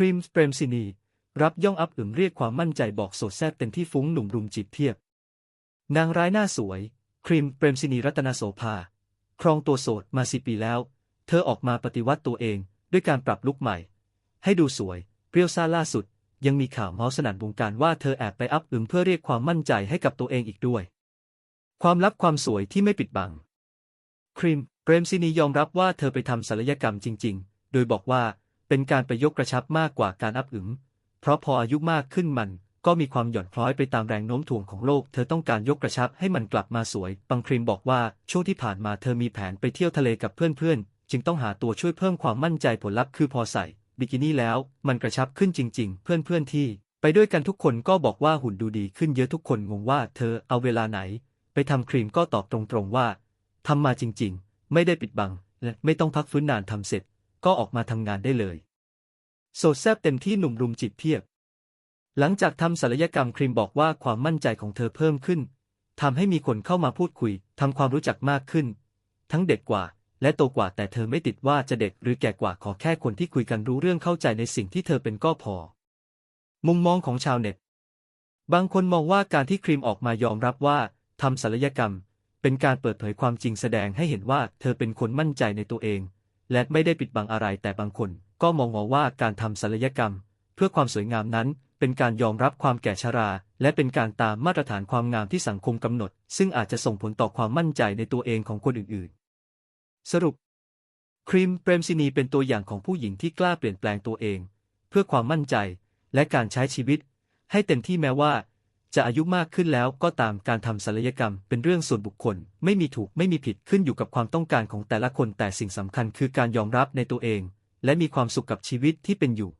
รีมเปรมซินี รับย่องอับอึมเรียกความมั่นใจบอกโสดแซบเต็มที่ฟุ้งหนุ่มรุมจีบเทียบ นางร้ายหน้าสวย ครีมเปรมซินีรัตนโสภา ครองตัวโสดมาสิปีแล้ว เธอออกมาปฏิวัติตัวเองด้วยการปรับลุคใหม่ ให้ดูสวย เปรี้ยวซ่าล่าสุด ยังมีข่าวเมาส์สนั่นวงการว่าเธอแอบไปอัพอึมเพื่อเรียกความมั่นใจให้กับตัวเองอีกด้วย ความลับความสวยที่ไม่ปิดบัง ครีมเปรมซินียอมรับว่าเธอไปทำศัลยกรรมจริง ๆ โดยบอกว่า เป็นการไปยกกระชับมากกว่าการอัพอึมเพราะพออายุมากขึ้นมันก็มีความหย่อนคล้อยไปตามแรงโน้มถ่วงของโลก เธอต้องการยกกระชับให้มันกลับมาสวยบังครีมบอกว่าช่วงที่ผ่านมาเธอมีแผนไปเที่ยวทะเลกับเพื่อนๆ จึงต้องหาตัวช่วยเพิ่มความมั่นใจผลลัพธ์คือพอใส่ บิกินี่แล้ว มันกระชับขึ้นจริง ๆ เพื่อนๆที่ ไปด้วยกันทุกคนก็บอกว่าหุ่นดูดีขึ้นเยอะทุกคนงงว่าเธอเอาเวลาไหน ไปทำครีมก็ตอบตรงๆว่าทำมาจริง ๆ ไม่ได้ปิดบังและไม่ต้องพักฟื้นนานทำเสร็จ ก็ออกมาทำงานได้เลย โสดแซบเต็มที่หนุ่มรุมจีบเพียบ หลังจากทำศัลยกรรมครีมบอกว่าความมั่นใจของเธอเพิ่มขึ้นทำให้มีคนเข้ามาพูดคุยทำความรู้จักมากขึ้น ทั้งเด็กกว่า และโตกว่าแต่เธอไม่ติดว่าจะเด็กหรือแก่กว่าขอแค่คนที่คุยกันรู้เรื่องเข้าใจในสิ่งที่เธอเป็นก็พอ มุมมองของชาวเน็ต บางคนมองว่าการที่ครีมออกมายอมรับว่าทำศัลยกรรม เป็นการเปิดเผยความจริงแสดงให้เห็นว่าเธอเป็นคนมั่นใจในตัวเอง และไม่ได้ปิดบังอะไรแต่บางคน ก็มองว่าการทำศัลยกรรม เพื่อความสวยงามนั้น เป็นการยอมรับความแก่ชรา และเป็นการตามมาตรฐานความงามที่สังคมกำหนด ซึ่งอาจจะส่งผลต่อความมั่นใจในตัวเองของคนอื่นๆ สรุป ครีมเปรมซินีเป็นตัวอย่างของผู้หญิงที่กล้าเปลี่ยนแปลงตัวเอง เพื่อความมั่นใจ และการใช้ชีวิต ให้เต็มที่แม้ว่า จะอายุมากขึ้นแล้วก็ตามการทำศัลยกรรมเป็นเรื่องส่วนบุคคล ไม่มีถูกไม่มีผิดขึ้นอยู่กับความต้องการของแต่ละคนแต่สิ่งสำคัญคือการยอมรับในตัวเอง และมีความสุขกับชีวิตที่เป็นอยู่